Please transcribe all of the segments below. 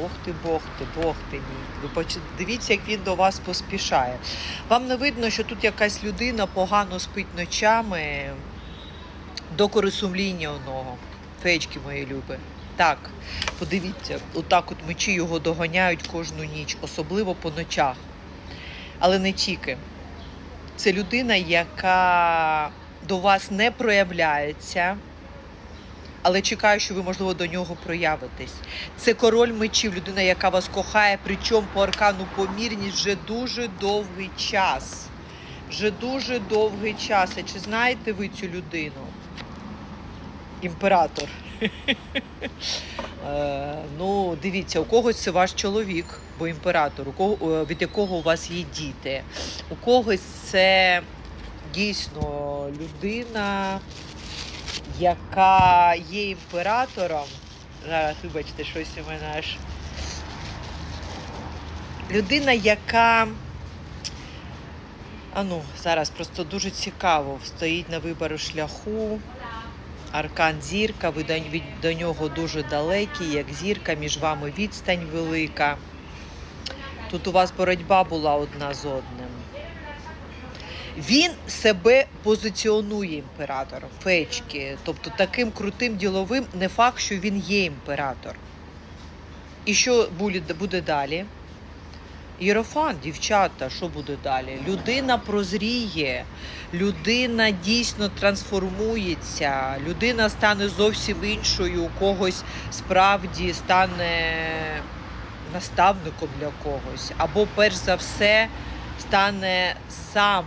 Ох ти, Бог ти, Бог ти. Ви дивіться, як він до вас поспішає. Вам не видно, що тут якась людина погано спить ночами до сумління одного. Феєчки мої люби. Так, подивіться, отак от мечі його доганяють кожну ніч, особливо по ночах. Але не тільки. Це людина, яка до вас не проявляється, але чекає, що ви, можливо, до нього проявитесь. Це король мечів, людина, яка вас кохає, причому по аркану помірність вже дуже довгий час. Вже дуже довгий час. А чи знаєте ви цю людину? Імператор. Е, ну, дивіться, у когось це ваш чоловік, бо імператор, у кого, е, від якого у вас є діти. У когось це дійсно людина, яка є імператором. Зараз, вибачте, щось у мене аж. Людина, яка. А ну, зараз просто дуже цікаво. Стоїть на вибору шляху. Аркан зірка, ви до, від, до нього дуже далекі, як зірка, між вами відстань велика. Тут у вас боротьба була одна з одним. Він себе позиціонує імператором, фечки, тобто таким крутим діловим, не факт, що він є імператор. І що буде, далі? Єрофан, дівчата, що буде далі? Людина прозріє, людина дійсно трансформується, людина стане зовсім іншою, у когось справді стане наставником для когось, або перш за все стане сам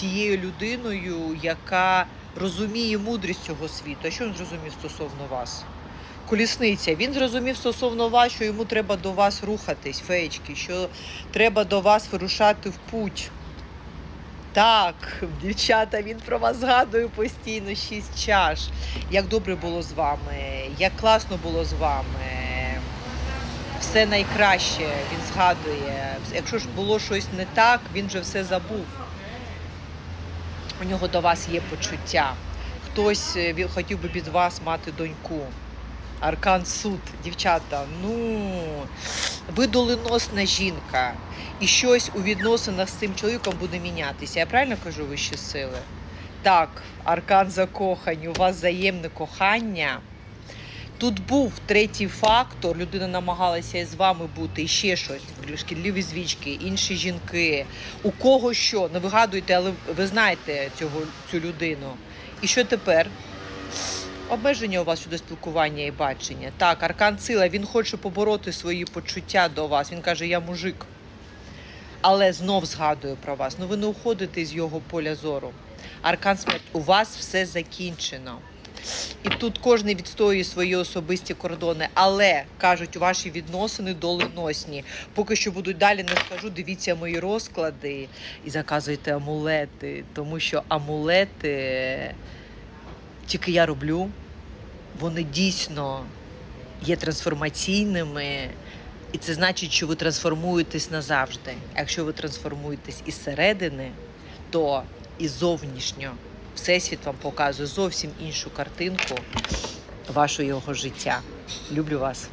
тією людиною, яка розуміє мудрість цього світу. А що він зрозумів стосовно вас? Колісниця. Він зрозумів стосовно вас, що йому треба до вас рухатись, феєчки, що треба до вас вирушати в путь. Так, дівчата, він про вас згадує постійно шість чаш. Як добре було з вами, як класно було з вами. Все найкраще він згадує. Якщо ж було щось не так, він вже все забув. У нього до вас є почуття. Хтось е, хотів би від вас мати доньку. Аркан суд, дівчата, ну ви доленосна жінка, і щось у відносинах з цим чоловіком буде мінятися. Я правильно кажу вищі сили? Так, аркан закохані, у вас взаємне кохання. Тут був третій фактор, людина намагалася із вами бути, і ще щось, шкідливі звічки, інші жінки. У кого що, не вигадуйте, але ви знаєте цього, цю людину. І що тепер? Обмеження у вас щодо спілкування і бачення. Так, аркан сила, він хоче побороти свої почуття до вас. Він каже, я мужик. Але знов згадую про вас. Ну ви не уходите з його поля зору. Аркан смерть, у вас все закінчено. І тут кожен відстоює свої особисті кордони. Але кажуть, ваші відносини доленосні. Поки що будуть далі, не скажу. Дивіться мої розклади і заказуйте амулети, тому що амулети тільки я роблю. Вони дійсно є трансформаційними. І це значить, що ви трансформуєтесь назавжди. Якщо ви трансформуєтесь із середини, то і зовнішньо Всесвіт вам показує зовсім іншу картинку вашого його життя. Люблю вас.